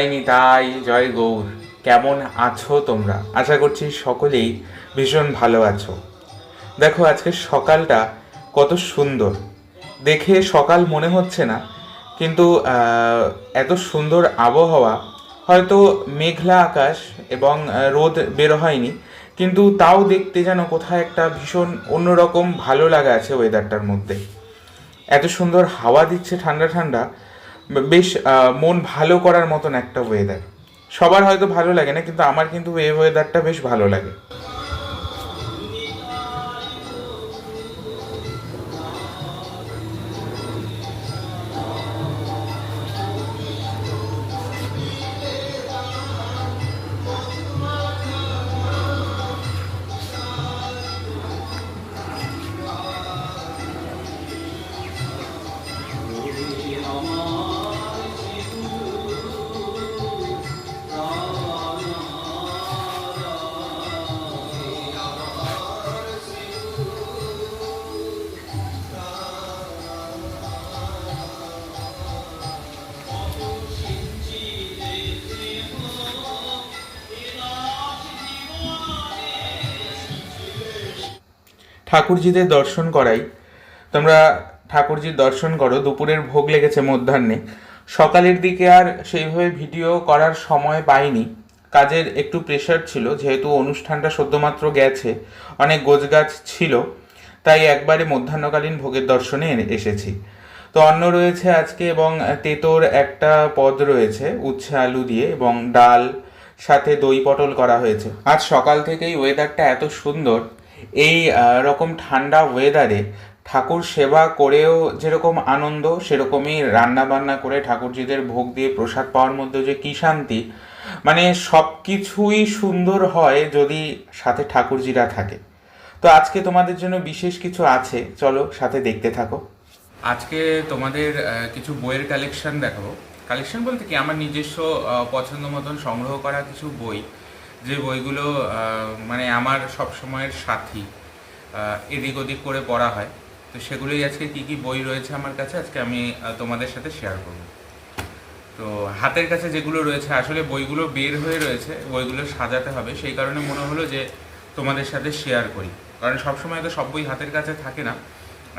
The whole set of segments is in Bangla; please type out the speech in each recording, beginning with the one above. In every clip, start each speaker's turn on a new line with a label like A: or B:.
A: নিতাই নিতাই জয় গৌর। কেমন আছো তোমরা? আশা করছি সকলেই ভীষণ ভালো আছো। দেখো, আজকে সকালটা কত সুন্দর। দেখে সকাল মনে হচ্ছে না, কিন্তু এত সুন্দর আবহাওয়া। হয়তো মেঘলা আকাশ এবং রোদ বের হয়নি, কিন্তু তাও দেখতে যেন কোথায় একটা ভীষণ অন্যরকম ভালো লাগা আছে ওয়েদারটার মধ্যে। এত সুন্দর হাওয়া দিচ্ছে ঠান্ডা ঠান্ডা বেশ মন ভালো করার মতন একটা ওয়েদার সবার হয়তো ভালো লাগে না, কিন্তু আমার কিন্তু এই ওয়েদারটা বেশ ভালো লাগে। ঠাকুরজিদের দর্শন করাই। তোমরা ঠাকুরজির দর্শন করো, দুপুরের ভোগ লেগেছে মধ্যাহ্নে। সকালের দিকে আর সেইভাবে ভিডিও করার সময় পাইনি। কাজের একটু প্রেশার ছিল, যেহেতু অনুষ্ঠানটা সদ্যমাত্র গেছে, অনেক গোছগাছ ছিল, তাই একবারে মধ্যাহ্নকালীন ভোগের দর্শনে এসেছি। তো অন্ন রয়েছে আজকে এবং তেতোর একটা পদ রয়েছে, উচ্ছে আলু দিয়ে এবং ডাল, সাথে দই পটল করা হয়েছে। আজ সকাল থেকেই ওয়েদারটা এত সুন্দর এই রকম ঠান্ডা ওয়েদারে ঠাকুর সেবা করেও যেরকম আনন্দ, সেরকমই রান্না বান্না করে ঠাকুরজিদের ভোগ দিয়ে প্রসাদ পাওয়ার মধ্যে যে কি শান্তি মানে সব কিছুই সুন্দর হয় যদি সাথে ঠাকুরজিরা থাকে। তো আজকে তোমাদের জন্য বিশেষ কিছু আছে, চলো সাথে দেখতে থাকো। আজকে তোমাদের কিছু বইয়ের কালেকশন দেখাবো। কালেকশন বলতে কি, আমার নিজস্ব পছন্দ মতন সংগ্রহ করা কিছু বই। যে বইগুলো মানে আমার সব সময়ের সাথী এদিক ওদিক করে পড়া হয়। তো সেগুলোই আজকে কি কি বই রয়েছে আমার কাছে, আজকে আমি তোমাদের সাথে শেয়ার করব। তো হাতের কাছে যেগুলো রয়েছে, আসলে বইগুলো বের হয়ে রয়েছে, বইগুলো সাজাতে হবে। সেই কারণে মনে হলো যে তোমাদের সাথে শেয়ার করি। কারণ সবসময় তো সব বই হাতের কাছে থাকে না।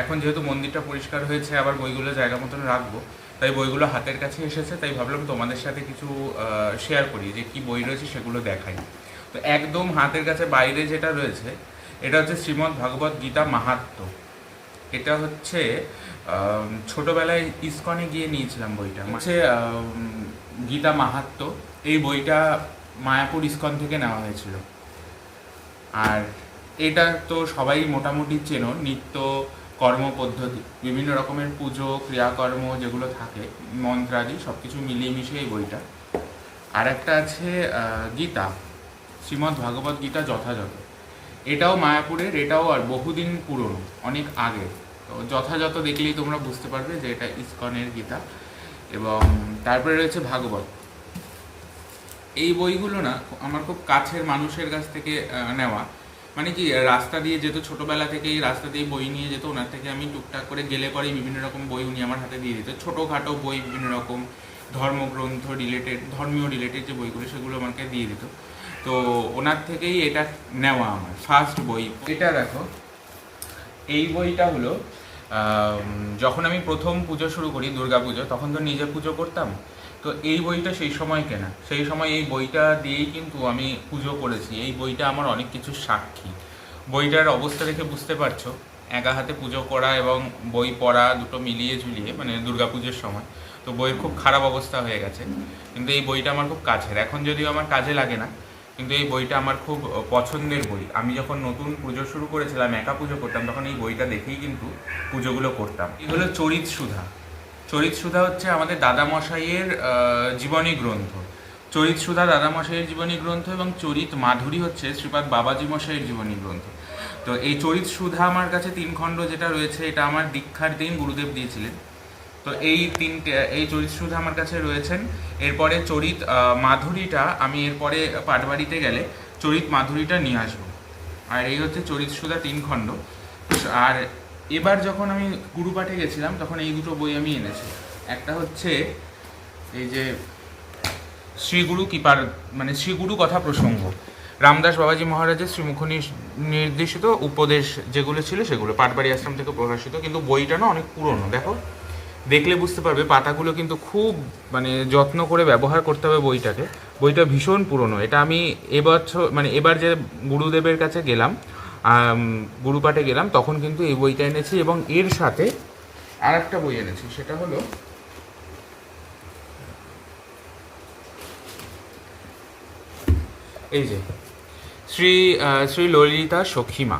A: এখন যেহেতু মন্দিরটা পরিষ্কার হয়েছে, আবার বইগুলো জায়গা মতন রাখব তাই বইগুলো হাতের কাছে এসেছে, তাই ভাবলাম তোমাদের সাথে কিছু শেয়ার করি, যে কি বই রয়েছে সেগুলো দেখাই। তো একদম হাতের কাছে বাইরে যেটা রয়েছে, এটা হচ্ছে শ্রীমদ্ ভাগবত গীতা মাহাত্ম্য এটা হচ্ছে ছোটবেলায় ইসকনে গিয়ে নিয়েছিলাম বইটা। হচ্ছে গীতা মাহাত্ম্য এই বইটা মায়াপুর ইস্কন থেকে নেওয়া হয়েছিল। আর এটা তো সবাই মোটামুটি চেনো, নিত্য কর্ম পদ্ধতি, বিভিন্ন রকমের পুজো, ক্রিয়াকর্ম যেগুলো থাকে, মন্ত্রাদি সব কিছু মিলিয়ে মিশিয়ে এই বইটা। আর একটা আছে গীতা, শ্রীমদ্ ভাগবত গীতা যথাযথ। এটাও মায়াপুরের, এটাও আর বহুদিন পুরনো, অনেক আগে। তো যথাযথ দেখলেই তোমরা বুঝতে পারবে যে এটা ইসকনের গীতা এবং তারপরে রয়েছে ভাগবত। এই বইগুলো না, আমার খুব কাছের মানুষের কাছ থেকে নেওয়া। মানে কি, রাস্তা দিয়ে যেত ছোটবেলা থেকেই, রাস্তা দিয়ে বই নিয়ে যেত, ওনার থেকে আমি টুকটাক করে গেলে পরেই বিভিন্ন রকম বই উনি আমার হাতে দিয়ে দিত। ছোটোখাটো বই বিভিন্ন রকম, ধর্মগ্রন্থ রিলেটেড ধর্মীয় রিলেটেড যে বইগুলো, সেগুলো আমাকে দিয়ে দিত। তো ওনার থেকেই এটা নেওয়া আমার ফার্স্ট বই। এটা দেখো, এই বইটা হলো যখন আমি প্রথম পুজো শুরু করি দুর্গা পুজো তখন তো নিজে পুজো করতাম। তো এই বইটা সেই সময় কেনা। সেই সময় এই বইটা দিয়েই কিন্তু আমি পুজো করেছি। এই বইটা আমার অনেক কিছু সাক্ষী। বইটার অবস্থা দেখে বুঝতে পারছ। একা হাতে পুজো করা এবং বই পড়া দুটো মিলিয়ে ঝুলিয়ে মানে দুর্গা পুজোর সময়, তো বইয়ের খুব খারাপ অবস্থা হয়ে গেছে। কিন্তু এই বইটা আমার খুব কাছের। এখন যদিও আমার কাজে লাগে না, কিন্তু এই বইটা আমার খুব পছন্দের বই। আমি যখন নতুন পুজো শুরু করেছিলাম, একা পুজো করতাম, তখন এই বইটা দেখেই কিন্তু পুজোগুলো করতাম। এগুলো চরিত সুধা চরিত সুধা হচ্ছে আমাদের দাদামশাইয়ের জীবনী গ্রন্থ। চরিত সুধা দাদামশাইয়ের জীবনী গ্রন্থ এবং চরিত মাধুরী হচ্ছে শ্রীপাদ বাবাজি মশাইয়ের জীবনী গ্রন্থ। তো এই চরিত সুধা আমার কাছে তিন খণ্ড যেটা রয়েছে, এটা আমার দীক্ষার দিন গুরুদেব দিয়েছিলেন। তো এই তিনটে, এই চরিত সুধা আমার কাছে রয়েছেন। এরপরে চরিত মাধুরীটা আমি এরপরে পাটবাড়িতে গেলে চরিত মাধুরীটা নিয়ে আসব। আর এই হচ্ছে চরিত সুধা তিন খণ্ড। আর এবার যখন আমি গুরুপাঠে গেছিলাম, তখন এই দুটো বই আমি এনেছি। একটা হচ্ছে এই যে শ্রীগুরু কৃপার মানে শ্রীগুরু কথা প্রসঙ্গ। রামদাস বাবাজি মহারাজের শ্রীমুখ নির্দেশিত উপদেশ যেগুলো ছিল সেগুলো, পাটবাড়ি আশ্রম থেকে প্রকাশিত, কিন্তু বইটা না অনেক পুরনো। দেখো, দেখলে বুঝতে পারবে, পাতাগুলো কিন্তু খুব মানে যত্ন করে ব্যবহার করতে হবে বইটাকে। বইটা ভীষণ পুরনো। এটা আমি এবছর মানে এবার যে গুরুদেবের কাছে গেলাম গুরুপাঠে গেলাম, তখন কিন্তু এই বইটা এনেছি এবং এর সাথে আর একটা বই এনেছি, সেটা হলো এই যে, শ্রী শ্রী ললিতা সখীমা।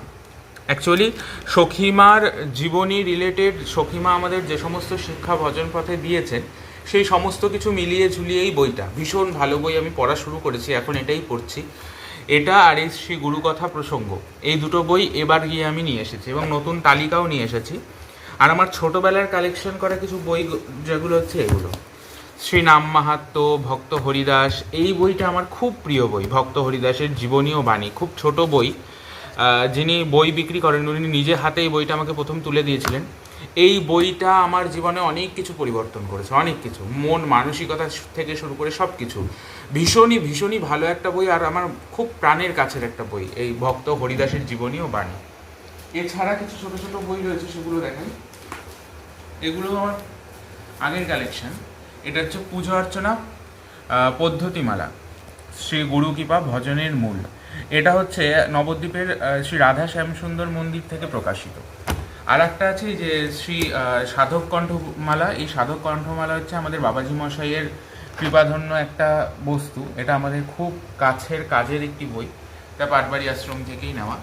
A: অ্যাকচুয়ালি সখীমার জীবনী রিলেটেড সখীমা আমাদের যে সমস্ত শিক্ষা ভজন পথে দিয়েছেন, সেই সমস্ত কিছু মিলিয়ে ঝুলিয়েই বইটা, ভীষণ ভালো বই আমি পড়া শুরু করেছি, এখন এটাই পড়ছি। এটা আর এই শ্রী গুরুকথা প্রসঙ্গ। এই দুটো বই এবার গিয়ে আমি নিয়ে এসেছি এবং নতুন তালিকাও নিয়ে এসেছি। আর আমার ছোটবেলার কালেকশন করা কিছু বই যেগুলো হচ্ছে এগুলো। শ্রী নাম মাহাত্ম, ভক্ত হরিদাস, এই বইটা আমার খুব প্রিয় বই, ভক্ত হরিদাসের জীবনীয় বাণী, খুব ছোট বই। যিনি বই বিক্রি করেন, উনি নিজে হাতে এই বইটা আমাকে প্রথম তুলে দিয়েছিলেন। এই বইটা আমার জীবনে অনেক কিছু পরিবর্তন করেছে, অনেক কিছু। মন, মানসিকতা থেকে শুরু করে সব কিছু ভীষণই ভীষণই ভালো একটা বই আর আমার খুব প্রাণের কাছের একটা বই, এই ভক্ত হরিদাসের জীবনীয় বাণী। এছাড়া কিছু ছোট ছোট বই রয়েছে, সেগুলো দেখেন। এগুলো আমার আগের কালেকশন এটা হচ্ছে পুজো অর্চনা পদ্ধতিমালা, শ্রী গুরু কৃপা ভজনের মূল। এটা হচ্ছে নবদ্বীপের শ্রী রাধা শ্যামসুন্দর মন্দির থেকে প্রকাশিত। আর একটা আছে যে শ্রী সাধক কণ্ঠমালা। এই সাধক কণ্ঠমালা হচ্ছে আমাদের বাবাজি মশাইয়ের কৃপাধন্য একটা বস্তু। এটা আমাদের খুব কাছের কাজের একটি বই। এটা পাটবাড়ি আশ্রম থেকেই নেওয়া।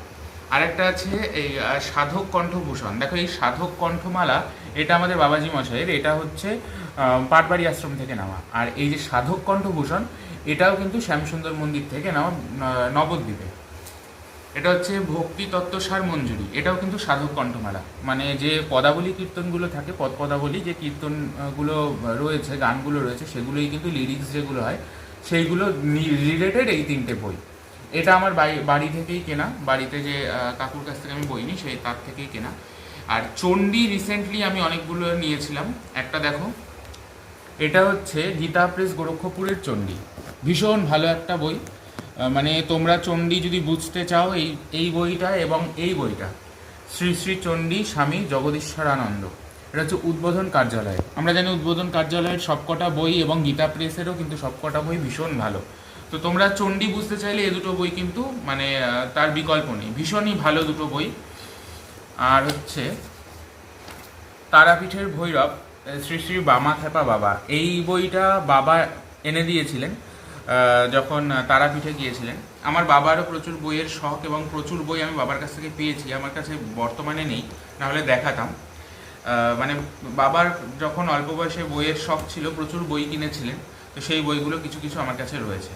A: আরেকটা আছে এই সাধক কণ্ঠভূষণ। দেখো এই সাধক কণ্ঠমালা, এটা আমাদের বাবাজি মশাইয়ের। এটা হচ্ছে পাটবাড়ি আশ্রম থেকে নেওয়া। আর এই যে সাধক কণ্ঠভূষণ, এটাও কিন্তু শ্যামসুন্দর মন্দির থেকে নেওয়া নবদ্বীপে। এটা হচ্ছে ভক্তি তত্ত্ব সার মঞ্জুরি। এটাও কিন্তু সাধক কণ্ঠমালা। মানে যে পদাবলী কীর্তনগুলো থাকে, পদ পদাবলী যে কীর্তনগুলো রয়েছে, গানগুলো রয়েছে, সেগুলোই কিন্তু লিরিক্স যেগুলো হয়, সেইগুলো রিলেটেড এই তিনটে বই। এটা আমার বাড়ি থেকেই কেনা। বাড়িতে যে কাকুর কাছ থেকে আমি বই নিই, সেই তার থেকেই কেনা। আর চণ্ডী রিসেন্টলি আমি অনেকগুলো নিয়েছিলাম। একটা দেখো। এটা হচ্ছে গীতা প্রেস গোরক্ষপুরের চণ্ডী। ভীষণ ভালো একটা বই। মানে তোমরা চণ্ডী যদি বুঝতে চাও, এই এই বইটা এবং এই বইটা, শ্রী শ্রী চণ্ডী স্বামী জগদীশ্বরানন্দ। এটা হচ্ছে উদ্বোধন কার্যালয়। আমরা জানি উদ্বোধন কার্যালয়ের সবকটা বই এবং গীতা প্রেসেরও কিন্তু সবকটা বই ভীষণ ভালো। তো তোমরা চণ্ডী বুঝতে চাইলে এ দুটো বই কিন্তু মানে তার বিকল্প নেই। ভীষণই ভালো দুটো বই। আর হচ্ছে, তারাপীঠের ভৈরব শ্রী শ্রী বামা খেপা বাবা। এই বইটা বাবা এনে দিয়েছিলেন। যখন তারাপীঠে গিয়েছিলেন, আমার বাবারও প্রচুর বইয়ের শখ এবং প্রচুর বই আমি বাবার কাছ থেকে পেয়েছি, আমার কাছে বর্তমানে নেই, নাহলে দেখাতাম। মানে বাবার যখন অল্প বয়সে বইয়ের শখ ছিল, প্রচুর বই কিনেছিলেন, তো সেই বইগুলো কিছু কিছু আমার কাছে রয়েছে।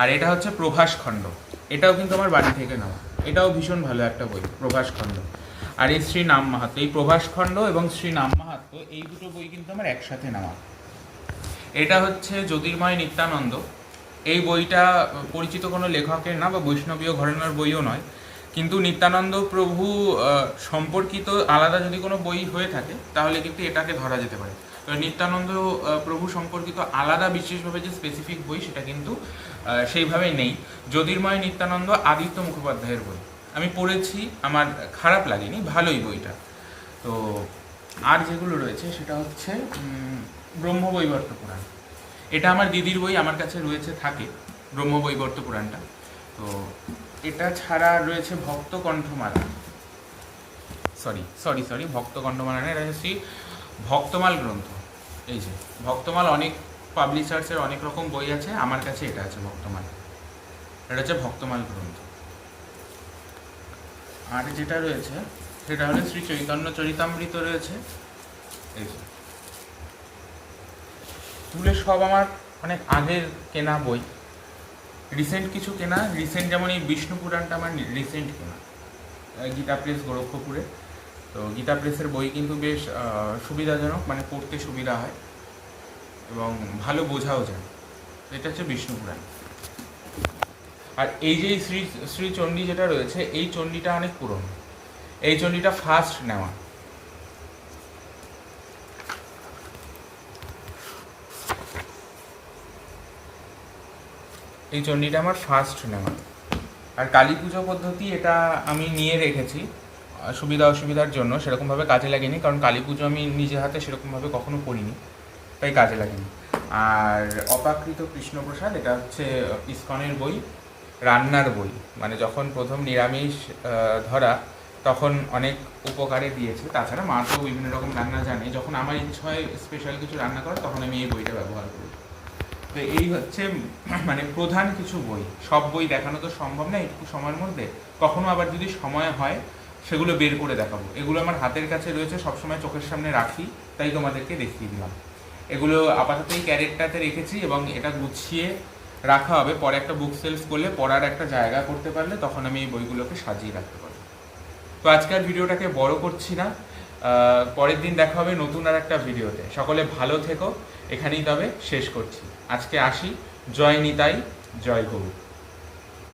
A: আর এটা হচ্ছে প্রভাস খণ্ড। এটাও কিন্তু আমার বাড়ি থেকে নেওয়া। এটাও ভীষণ ভালো একটা বই, প্রভাস খণ্ড। আর এই শ্রী নাম মাহাত্ম এই প্রভাস খণ্ড এবং শ্রী নাম মাহাত্ম এই দুটো বই কিন্তু আমার একসাথে নেওয়া। এটা হচ্ছে জ্যোতির্ময় নিত্যানন্দ এই বইটা পরিচিত কোনো লেখকের না বা বৈষ্ণবীয় ঘরানার বইও নয়। কিন্তু নিত্যানন্দ প্রভু সম্পর্কিত আলাদা যদি কোনো বই হয়ে থাকে, তাহলে কিন্তু এটাকে ধরা যেতে পারে। নিত্যানন্দ প্রভু সম্পর্কিত আলাদা বিশেষভাবে যে স্পেসিফিক বই, সেটা কিন্তু সেইভাবে নেই। জ্যোতির্ময় নিত্যানন্দ আদিত্য মুখোপাধ্যায়ের বই। আমি পড়েছি, আমার খারাপ লাগেনি, ভালোই বইটা। তো, আর যেগুলো রয়েছে, সেটা হচ্ছে ব্রহ্মবৈবর্ত এটা আমার দিদির বই, আমার কাছে রয়েছে, থাকে। ব্রহ্মবৈবর্ত পুরাণটা। তো এটা ছাড়া রয়েছে ভক্ত কণ্ঠমালা। সরি সরি সরি ভক্ত কণ্ঠমালা এটা হচ্ছে ভক্তমাল গ্রন্থ। এই যে, ভক্তমাল অনেক পাবলিশার্সের অনেক রকম বই আছে, আমার কাছে এটা আছে ভক্তমাল। এটা হচ্ছে ভক্তমাল গ্রন্থ। আর যেটা রয়েছে, সেটা হলো শ্রী চৈতন্য চরিতামৃত রয়েছে। এই এগুলো সব আমার অনেক আগের কেনা বই। রিসেন্ট কিছু কেনা রিসেন্ট যেমন এই বিষ্ণু পুরাণটা আমার রিসেন্ট কেনা। গীতা প্রেস গোরক্ষপুরে। তো গীতা প্রেসের বই কিন্তু বেশ সুবিধাজনক মানে পড়তে সুবিধা হয় এবং ভালো বোঝাও যায়। এটা হচ্ছে বিষ্ণু পুরাণ। আর এই যে শ্রী শ্রী চণ্ডী যেটা রয়েছে, এই চণ্ডীটা অনেক পুরনো। এই চণ্ডীটা ফার্স্ট নেওয়া। এই চণ্ডীটা আমার ফার্স্ট নেওয়া আর কালী পুজো পদ্ধতি এটা আমি নিয়ে রেখেছি, সুবিধা অসুবিধার জন্য, সেরকমভাবে কাজে লাগেনি, কারণ কালী পুজো আমি নিজে হাতে সেরকমভাবে কখনো করিনি, তাই কাজে লাগেনি। আর অপাকৃত কৃষ্ণপ্রসাদ, এটা হচ্ছে ইস্কনের বই, রান্নার বই। মানে যখন প্রথম নিরামিষ ধরা, তখন অনেক উপকারে দিয়েছে। তাছাড়া মা তো বিভিন্ন রকম রান্না জানে। যখন আমার ইচ্ছা হয় স্পেশাল কিছু রান্না করার, তখন আমি এই বইটা ব্যবহার করি। তো এই হচ্ছে মানে প্রধান কিছু বই। সব বই দেখানো তো সম্ভব না একটু সময়ের মধ্যে। কখনো আবার যদি সময় হয়, সেগুলো বের করে দেখাবো। এগুলো আমার হাতের কাছে রয়েছে, সবসময় চোখের সামনে রাখি, তাই তোমাদেরকে দেখিয়ে দিলাম। এগুলো আপাতত এই ক্যারেক্টারতে রেখেছি এবং এটা গুছিয়ে রাখা হবে। পরে একটা বুক সেলস করলে, পড়ার একটা জায়গা করতে পারলে তখন আমি এই বইগুলোকে সাজিয়ে রাখতে পারব। তো আজকের ভিডিওটাকে বড় করছি না। পরের দিন দেখা হবে নতুন আর একটা ভিডিওতে। সকলে ভালো থেকো। এখানেই তবে শেষ করছি। আজকে আসি। জয় নিতাই জয় গরু।